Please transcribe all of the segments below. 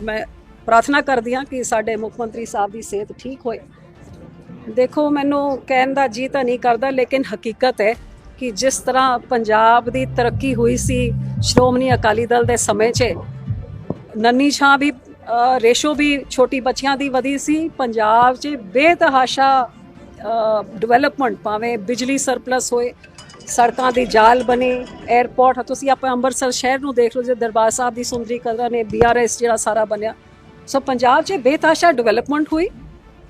ਮੈਂ ਪ੍ਰਾਰਥਨਾ ਕਰਦੀ ਹਾਂ ਕਿ ਸਾਡੇ ਮੁੱਖ ਮੰਤਰੀ ਸਾਹਿਬ ਦੀ ਸਿਹਤ ਠੀਕ ਹੋਏ। ਦੇਖੋ, ਮੈਨੂੰ ਕਹਿਣ ਦਾ ਜੀ ਤਾਂ ਨਹੀਂ ਕਰਦਾ, ਲੇਕਿਨ ਹਕੀਕਤ ਹੈ ਕਿ ਜਿਸ ਤਰ੍ਹਾਂ ਪੰਜਾਬ ਦੀ ਤਰੱਕੀ ਹੋਈ ਸੀ ਸ਼੍ਰੋਮਣੀ ਅਕਾਲੀ ਦਲ ਦੇ ਸਮੇਂ 'ਚ, ਨੰਨੀ ਛਾਂ ਵੀ ਰੇਸ਼ੋ ਵੀ ਛੋਟੀ ਬੱਚਿਆਂ ਦੀ ਵਧੀ ਸੀ। ਪੰਜਾਬ 'ਚ ਬੇਤਹਾਸ਼ਾ ਡਿਵੈਲਪਮੈਂਟ ਭਾਵੇਂ ਬਿਜਲੀ ਸਰਪਲਸ ਹੋਏ ਸੜਕਾਂ ਦੀ ਜਾਲ ਬਣੀ 에ਅਰਪੋਰਟ ਤੁਸੀਂ ਆਪਾਂ ਅੰਮ੍ਰਿਤਸਰ ਸ਼ਹਿਰ ਨੂੰ ਦੇਖ ਲਓ, ਜੇ ਦਰਬਾਰ ਸਾਹਿਬ ਦੀ ਸੁੰਦਰੀ ਕਦਰਾਂ ਨੇ ਬੀਆਰਐਸ ਜਿਹੜਾ ਸਾਰਾ ਬਣਿਆ। ਸੋ ਪੰਜਾਬ 'ਚ ਬੇਤਹਾਸ਼ਾ ਡਿਵੈਲਪਮੈਂਟ ਹੋਈ,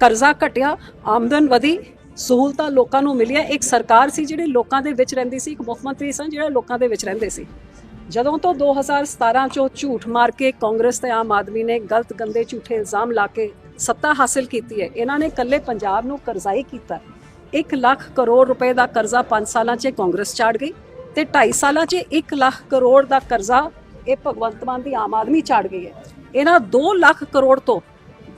ਕਰਜ਼ਾ ਘਟਿਆ, ਆਮਦਨ ਵਧੀ, ਸਹੂਲਤਾਂ ਲੋਕਾਂ ਨੂੰ ਮਿਲੀਆਂ। ਇੱਕ ਸਰਕਾਰ ਸੀ ਜਿਹੜੀ ਲੋਕਾਂ ਦੇ ਵਿੱਚ ਰਹਿੰਦੀ ਸੀ, ਇੱਕ ਮੁੱਖ ਮੰਤਰੀ ਸਨ ਜਿਹੜਾ ਲੋਕਾਂ ਦੇ ਵਿੱਚ ਰਹਿੰਦੇ ਸੀ। ਜਦੋਂ ਤੋਂ 2017 ਚੋਂ ਝੂਠ ਮਾਰ ਕੇ ਕਾਂਗਰਸ ਤੇ ਆਮ ਆਦਮੀ ਨੇ ਗਲਤ ਗੰਦੇ ਝੂਠੇ ਇਲਜ਼ਾਮ ਲਾ ਕੇ ਸੱਤਾ ਹਾਸਲ ਕੀਤੀ ਹੈ, ਇਹਨਾਂ ਨੇ ਇਕੱਲੇ ਪੰਜਾਬ ਨੂੰ ਕਰਜ਼ਾਈ ਕੀਤਾ। 1 ਲੱਖ ਕਰੋੜ ਰੁਪਏ ਦਾ ਕਰਜ਼ਾ 5 ਸਾਲਾਂ 'ਚ ਕਾਂਗਰਸ ਚਾੜ ਗਈ ਤੇ 2.5 ਸਾਲਾਂ 'ਚ 1 ਲੱਖ ਕਰੋੜ ਦਾ ਕਰਜ਼ਾ ਇਹ ਭਗਵੰਤ ਮਾਨ ਦੀ ਆਮ ਆਦਮੀ ਚਾੜ ਗਈ ਹੈ। ਇਹਨਾਂ 2 ਲੱਖ ਕਰੋੜ ਤੋਂ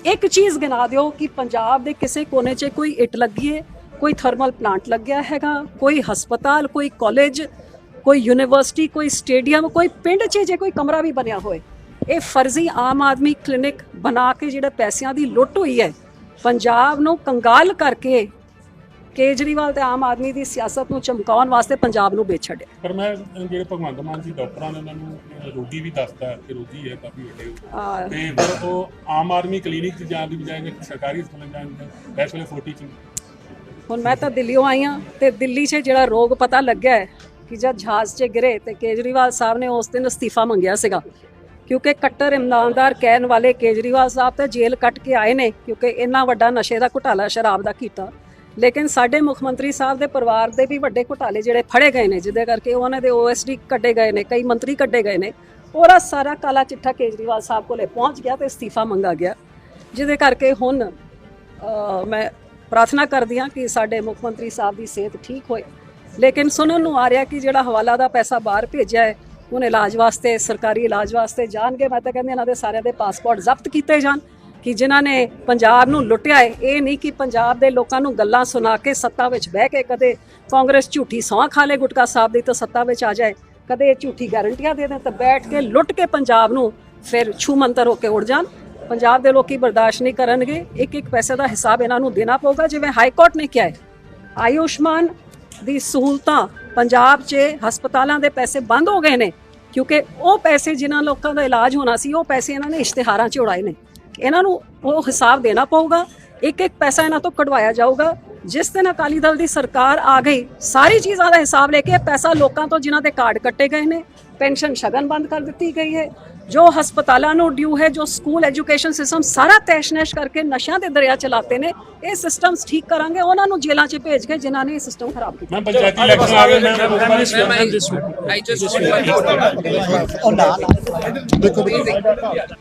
ਇੱਕ ਚੀਜ਼ ਗਿਣਾ ਦਿਓ ਕਿ ਪੰਜਾਬ ਦੇ ਕਿਸੇ ਕੋਨੇ 'ਚ ਕੋਈ ਇੱਟ ਲੱਗੀ ਹੈ, ਕੋਈ ਥਰਮਲ ਪਲਾਂਟ ਲੱਗਿਆ ਹੈਗਾ, ਕੋਈ ਹਸਪਤਾਲ, ਕੋਈ ਕਾਲਜ, ਕੋਈ ਯੂਨੀਵਰਸਿਟੀ, ਕੋਈ ਸਟੇਡੀਅਮ, ਕੋਈ ਪਿੰਡ 'ਚ ਜੇ ਕੋਈ ਕਮਰਾ ਵੀ ਬਣਿਆ ਹੋਏ, ਇਹ ਫਰਜ਼ੀ ਆਮ ਆਦਮੀ ਕਲੀਨਿਕ ਬਣਾ ਕੇ ਜਿਹੜਾ ਪੈਸਿਆਂ ਦੀ ਲੁੱਟ ਹੋਈ ਹੈ, ਪੰਜਾਬ ਨੂੰ ਕੰਗਾਲ ਕਰਕੇ ਕੇਜਰੀਵਾਲ ਤੇ ਆਮ ਆਦਮੀ ਦੀ ਸਿਆਸਤ ਨੂੰ ਚਮਕਾਉਣ ਵਾਸਤੇ ਪੰਜਾਬ ਨੂੰ ਵੇਚ ਛੱਡਿਆ। ਪਰ ਮੈਂ ਜਿਹੜੇ ਭਗਵੰਤ ਮਾਨ ਜੀ ਡਾਕਟਰਾਂ ਨੇ ਉਹਨਾਂ ਨੂੰ ਰੋਗੀ ਵੀ ਦੱਸਤਾ ਹੈ ਕਿ ਰੋਗੀ ਹੈ ਕਾਫੀ ਵੱਡੇ ਆ, ਤੇ ਫਿਰ ਉਹ ਆਮ ਆਦਮੀ ਕਲੀਨਿਕ 'ਚ ਜਾਣ ਦੀ ਬਜਾਏ ਸਰਕਾਰੀ ਹਸਪਤਾਲ ਜਾਣ ਦੀ ਇਸ ਵੇਲੇ 40 ਚ ਹੁਣ ਮੈਂ ਤਾਂ ਦਿੱਲੀੋਂ ਆਈ ਹਾਂ ਤੇ ਦਿੱਲੀ 'ਚ ਜਿਹੜਾ ਰੋਗ ਪਤਾ ਲੱਗਿਆ ਹੈ ਕਿ ਜਦ ਜਹਾਜ਼ 'ਚ ਗਿਰੇ ਤੇ ਕੇਜਰੀਵਾਲ ਸਾਹਿਬ ਨੇ ਉਸ ਦਿਨ ਅਸਤੀਫਾ ਮੰਗਿਆ ਸੀਗਾ। ਕਿਉਂਕਿ ਕੱਟਰ ਇਮਾਨਦਾਰ ਕਹਿਣ ਵਾਲੇ ਕੇਜਰੀਵਾਲ ਸਾਹਿਬ ਤਾਂ ਜੇਲ੍ਹ ਕੱਟ ਕੇ ਆਏ ਨੇ ਕਿਉਂਕਿ ਇੰਨਾ ਵੱਡਾ ਨਸ਼ੇ ਦਾ ਘੁਟਾਲਾ ਸ਼ਰਾਬ ਦਾ ਕੀਤਾ। ਲੇਕਿਨ ਸਾਡੇ ਮੁੱਖ ਮੰਤਰੀ ਸਾਹਿਬ ਦੇ ਪਰਿਵਾਰ ਦੇ ਵੀ ਵੱਡੇ ਘੁਟਾਲੇ ਜਿਹੜੇ ਫੜੇ ਗਏ ਨੇ, ਜਿਹਦੇ ਕਰਕੇ ਉਹਨਾਂ ਦੇ ਓਐਸਡੀ ਕੱਢੇ ਗਏ ਨੇ, ਕਈ ਮੰਤਰੀ ਕੱਢੇ ਗਏ ਨੇ। ਉਹਦਾ ਸਾਰਾ ਕਾਲਾ ਚਿੱਠਾ ਕੇਜਰੀਵਾਲ ਸਾਹਿਬ ਕੋਲੇ ਪਹੁੰਚ ਗਿਆ ਤੇ ਅਸਤੀਫਾ ਮੰਗਾ ਗਿਆ, ਜਿਹਦੇ ਕਰਕੇ ਹੁਣ ਮੈਂ ਪ੍ਰਾਰਥਨਾ ਕਰਦੀ ਹਾਂ ਕਿ ਸਾਡੇ ਮੁੱਖ ਮੰਤਰੀ ਸਾਹਿਬ ਦੀ ਸਿਹਤ ਠੀਕ ਹੋਏ। ਲੇਕਿਨ ਸੁਣਨ ਨੂੰ ਆ ਰਿਹਾ ਕਿ ਜਿਹੜਾ ਹਵਾਲਾ ਦਾ ਪੈਸਾ ਬਾਹਰ ਭੇਜਿਆ ਹੈ, ਹੁਣ ਇਲਾਜ ਵਾਸਤੇ, ਸਰਕਾਰੀ ਇਲਾਜ ਵਾਸਤੇ ਜਾਣਗੇ, ਮੈਂ ਤਾਂ ਕਹਿੰਦੀ ਇਹਨਾਂ ਦੇ ਸਾਰਿਆਂ ਦੇ ਪਾਸਪੋਰਟ ਜ਼ਬਤ ਕੀਤੇ ਜਾਣ। ਕਿ ਜਿਨ੍ਹਾਂ ਨੇ ਪੰਜਾਬ ਨੂੰ ਲੁੱਟਿਆ ਹੈ, ਇਹ ਨਹੀਂ ਕਿ ਪੰਜਾਬ ਦੇ ਲੋਕਾਂ ਨੂੰ ਗੱਲਾਂ ਸੁਣਾ ਕੇ ਸੱਤਾ ਵਿੱਚ ਬਹਿ ਕੇ ਕਦੇ ਕਾਂਗਰਸ ਝੂਠੀ ਸੌਂ ਖਾ ਲੇ ਗੁਟਕਾ ਸਾਹਿਬ ਦੀ ਤਾਂ ਸੱਤਾ ਵਿੱਚ ਆ ਜਾਏ, ਕਦੇ ਇਹ ਝੂਠੀ ਗਾਰੰਟੀਆਂ ਦੇ ਦੇਣ ਤਾਂ ਬੈਠ ਕੇ ਲੁੱਟ ਕੇ ਪੰਜਾਬ ਨੂੰ ਫਿਰ ਛੂ ਮੰਤਰ ਹੋ ਕੇ ਉੜ ਜਾਣ। ਪੰਜਾਬ ਦੇ ਲੋਕੀ ਬਰਦਾਸ਼ਤ ਨਹੀਂ ਕਰਨਗੇ ਇੱਕ ਇੱਕ ਪੈਸੇ ਦਾ ਹਿਸਾਬ ਇਹਨਾਂ ਨੂੰ ਦੇਣਾ ਪਊਗਾ, ਜਿਵੇਂ ਹਾਈ ਕੋਰਟ ਨੇ ਕਿਹਾ ਹੈ। ਆਯੁਸ਼ਮਾਨ ਦੀ ਸਹੂਲਤਾਂ ਪੰਜਾਬ 'ਚ ਹਸਪਤਾਲਾਂ ਦੇ ਪੈਸੇ ਬੰਦ ਹੋ ਗਏ ਨੇ, ਕਿਉਂਕਿ ਉਹ ਪੈਸੇ ਜਿਨ੍ਹਾਂ ਲੋਕਾਂ ਦਾ ਇਲਾਜ ਹੋਣਾ ਸੀ, ਉਹ ਪੈਸੇ ਇਹਨਾਂ ਨੇ ਇਸ਼ਤਿਹਾਰਾਂ 'ਚ ਉਡਾਏ ਨੇ। ਇਹਨਾਂ ਨੂੰ ਉਹ ਹਿਸਾਬ ਦੇਣਾ ਪਊਗਾ ਇੱਕ ਇੱਕ ਪੈਸਾ ਇਹਨਾਂ ਤੋਂ ਕਢਵਾਇਆ ਜਾਊਗਾ ਜਿਸ ਦਿਨ ਅਕਾਲੀ ਦਲ ਦੀ ਸਰਕਾਰ ਆ ਗਈ ਸਾਰੀ ਚੀਜ਼ਾਂ ਦਾ ਹਿਸਾਬ ਲੈ ਕੇ ਇਹ ਪੈਸਾ ਲੋਕਾਂ ਤੋਂ ਜਿਨ੍ਹਾਂ ਦੇ ਕਾਰਡ ਕੱਟੇ ਗਏ ਨੇ ਪੈਨਸ਼ਨ ਸ਼ਗਨ ਬੰਦ ਕਰ ਦਿੱਤੀ ਗਈ ਹੈ ਜੋ ਹਸਪਤਾਲਾਂ ਨੂੰ ਡਿਊ ਹੈ ਜੋ ਸਕੂਲ ਐਜੂਕੇਸ਼ਨ ਸਿਸਟਮ ਸਾਰਾ ਤੈਸ਼-ਨੈਸ਼ ਕਰਕੇ ਨਸ਼ਿਆਂ ਦੇ ਦਰਿਆ ਚਲਾਤੇ ਨੇ ਇਹ ਸਿਸਟਮਸ ਠੀਕ ਕਰਾਂਗੇ ਉਹਨਾਂ ਨੂੰ ਜੇਲ੍ਹਾਂ 'ਚ ਭੇਜ ਕੇ ਜਿਨ੍ਹਾਂ ਨੇ ਇਹ ਸਿਸਟਮ ਖਰਾਬ ਕੀਤਾ ਮੈਂ ਪੰਚਾਇਤੀ ਇਲੈਕਸ਼ਨ ਆ ਗਏ ਮੈਂ Ma'am, I, I just want